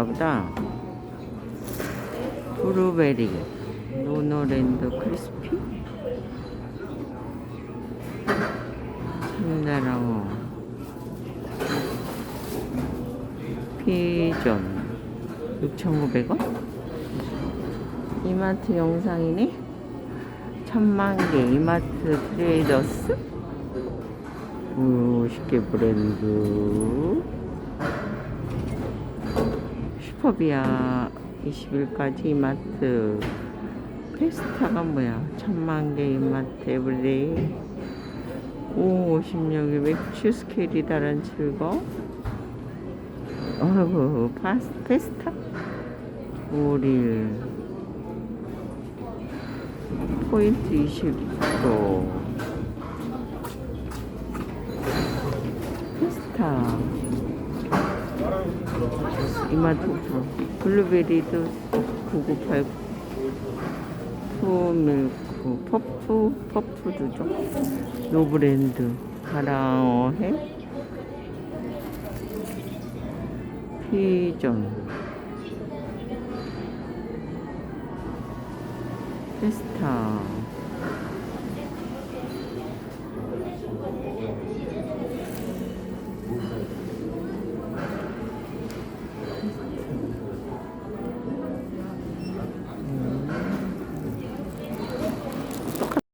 브랜드인가 보다. 브루베리, 노노랜드 크리스피, 참다랑어, 피존, 6,900원? 이마트 영상이네? 천만개 이마트 트레이더스? 50개 브랜드 슈퍼비아 20일까지 이마트. 페스타가 뭐야? 천만개 이마트 에브리데이 5 56일 맥주 스케일이 다른 즐거움 어휴 파스, 페스타? 5일. 포인트 20% 페스타 이마트 오프 블루베리도 9989 푸밀크 퍼프 퍼프도 죠 노브랜드. 가랑어해. 피전. 페스타